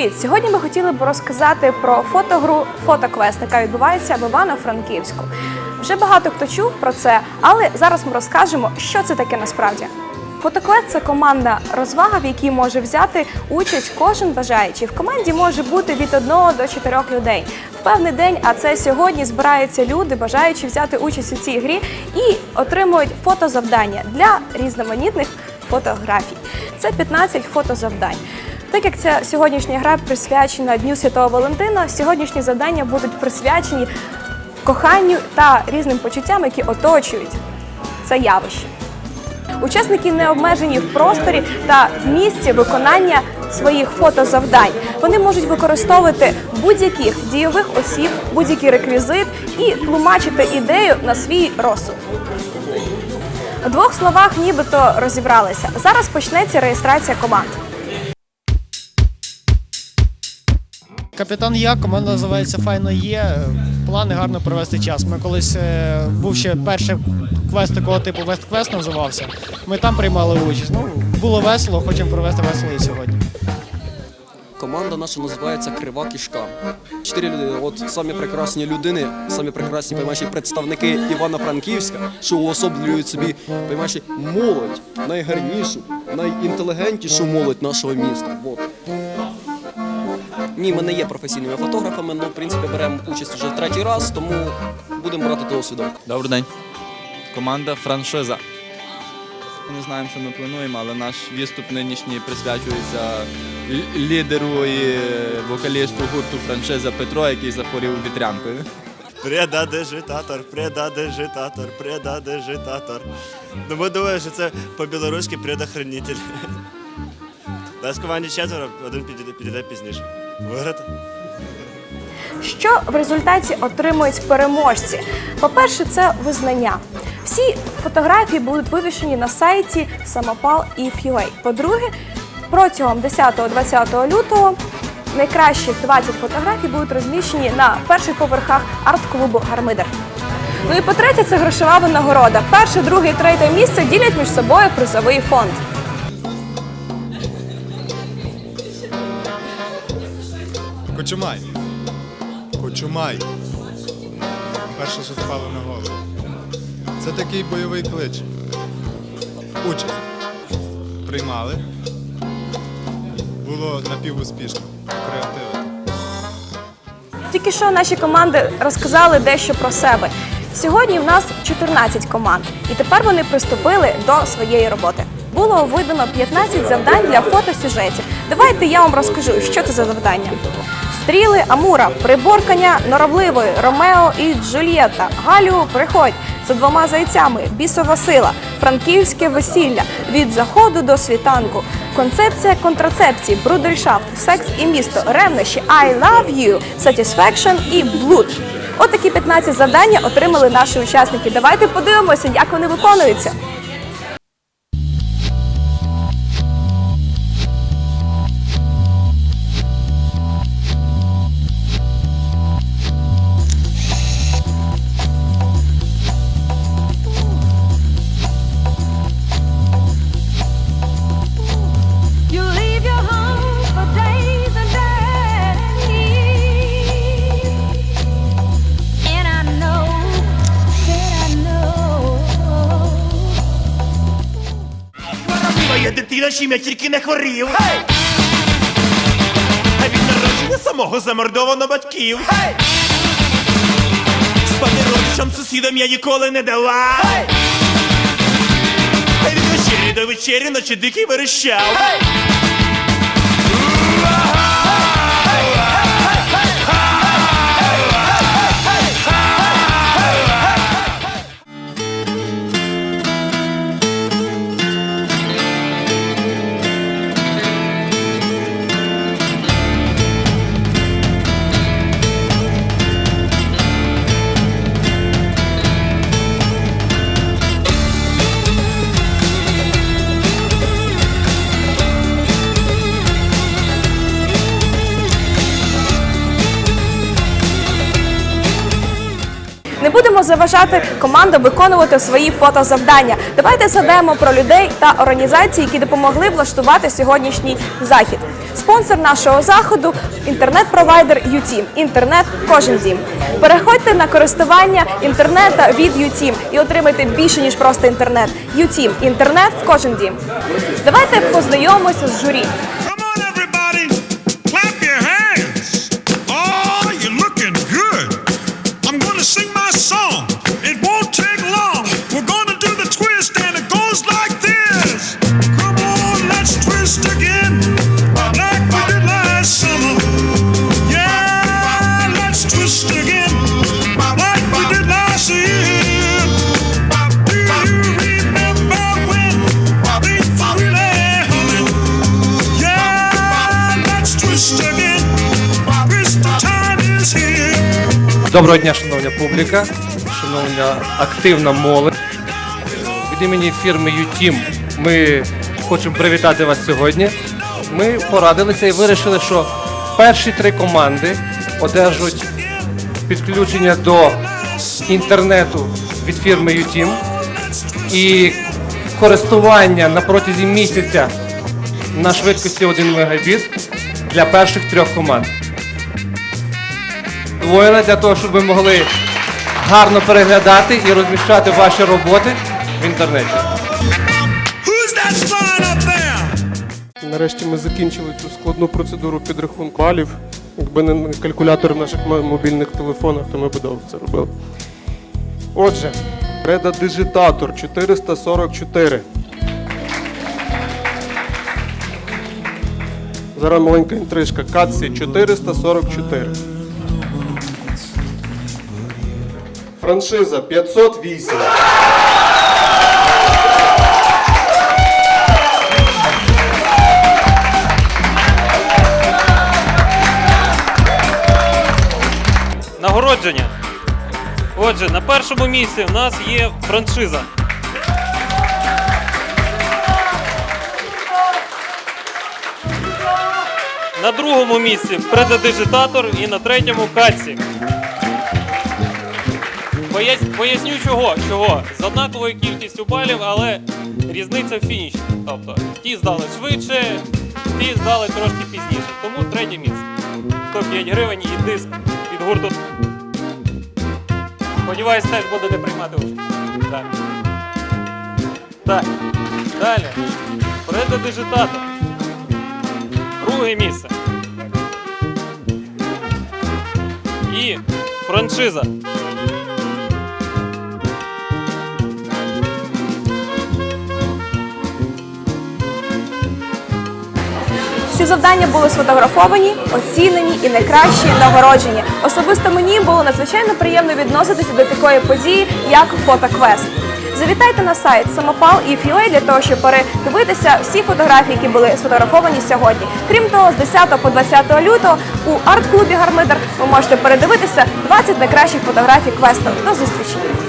Привіт! Сьогодні ми хотіли б розказати про фотогру Фотоквест, яка відбувається в Івано-Франківську. Вже багато хто чув про це, але зараз ми розкажемо, що це таке насправді. Фотоквест це команда розвага, в якій може взяти участь кожен бажаючий. В команді може бути від одного до чотирьох людей. В певний день, а це сьогодні збираються люди, бажаючи взяти участь у цій грі, і отримують фотозавдання для різноманітних фотографій. Це 15 фотозавдань. Так як ця сьогоднішня гра присвячена Дню Святого Валентина, сьогоднішні завдання будуть присвячені коханню та різним почуттям, які оточують це явище. Учасники не обмежені в просторі та в місці виконання своїх фотозавдань. Вони можуть використовувати будь-яких дійових осіб, будь-який реквізит і тлумачити ідею на свій розсуд. У двох словах нібито розібралися. Зараз почнеться реєстрація команд. Капітан Я, команда називається Файно є. Плани гарно провести час. Ми колись е, був ще перший квест такого типу Вест Квест називався. Ми там приймали участь. Ну, було весело, хочемо провести весело і сьогодні. Команда наша називається Крива кішка. Чотири люди, от самі прекрасні людини, самі прекрасні поймаючи, представники Івано-Франківська, що уособлюють собі поймаючи, молодь, найгарнішу, найінтелігентнішу молодь нашого міста. От. Ні, ми не є професійними фотографами, але в принципі беремо участь вже третій раз, тому будемо брати досвідом. Добрий день. Команда франшиза. Ми не знаємо, що ми плануємо, але наш відступ нинішній присвячується лідеру і вокалісту гурту франшиза Петро, який захворів вітрянкою. Предадежитатор, предадежитатор, предадежитатор. Ну, ми думаємо, що це по-білоруськи предохранитель. Нас в команді четверо, один підійде пізніше. Виграти? Що в результаті отримують переможці? По-перше, це визнання. Всі фотографії будуть вивішені на сайті Самопал і. По-друге, протягом 10-20 лютого найкращих 20 фотографій будуть розміщені на перших поверхах арт-клубу Гармидер. Ну і по-третє, це грошова винагорода. Перше, друге і третє місце ділять між собою призовий фонд. Кочумай. Кочумай. Перше, що спало на голову. Це такий бойовий клич. Участь. Приймали. Було напівуспішно. Креативити. Тільки що наші команди розказали дещо про себе. Сьогодні в нас 14 команд, і тепер вони приступили до своєї роботи. Було видано 15 завдань для фотосюжетів. Давайте я вам розкажу, що це за завдання. Стріли Амура, приборкання норовливої, Ромео і Джульєта, Галю, приходь за двома зайцями, бісова сила, франківське весілля від заходу до світанку, концепція контрацепції, брудершафт, секс і місто, ревнощі, I love you, satisfaction і blood. Отакі 15 завдання отримали наші учасники. Давайте подивимося, як вони виконуються. Дитина, я тільки не хворів. А від народження самого замордовано батьків. Спати родичам сусідам я ніколи не дала. А від вечері до вечері наче дикий верещав. You Не будемо заважати командам виконувати свої фотозавдання. Давайте згадаємо про людей та організації, які допомогли влаштувати сьогоднішній захід. Спонсор нашого заходу інтернет-провайдер UTeam. Інтернет кожен дім. Переходьте на користування інтернету від UTeam і отримайте більше ніж просто інтернет. UTeam. інтернет в кожен дім. Давайте познайомимося з журі. Доброго дня, шановна публіка, шановна активна молодь. Від імені фірми UTeam ми хочемо привітати вас сьогодні. Ми порадилися і вирішили, що перші три команди одержують підключення до інтернету від фірми UTeam і користування на протязі місяця на швидкості 1 мегабіт для перших трьох команд двоєна для того, щоб ви могли гарно переглядати і розміщати ваші роботи в інтернеті. Нарешті ми закінчили цю складну процедуру підрахунку балів. Якби не калькулятор в наших мобільних телефонах, то ми б довго це робили. Отже, предадижитатор 444. Зараз маленька інтрижка. Катсі 444. Франшиза 508. Нагородження. Отже, на першому місці в нас є франшиза. На другому місці предадижитатор і на третьому. Пояс- Поясню чого. Чого? З однаковою кількістю балів, але різниця в фініші. Тобто ті здали швидше, ті здали трошки пізніше. Тому третє місце. 105 гривень і диск від гурту. Сподіваюсь, теж будете приймати участь. Так. Так. Далі. Предодижитатор. Друге місце. І франшиза. Всі завдання були сфотографовані, оцінені і найкращі нагороджені. Особисто мені було надзвичайно приємно відноситися до такої події, як фотоквест. Завітайте на сайт Самопал і Філей для того, щоб передивитися всі фотографії, які були сфотографовані сьогодні. Крім того, з 10 по 20 лютого у арт-клубі Гармидер ви можете передивитися 20 найкращих фотографій квесту. До зустрічі!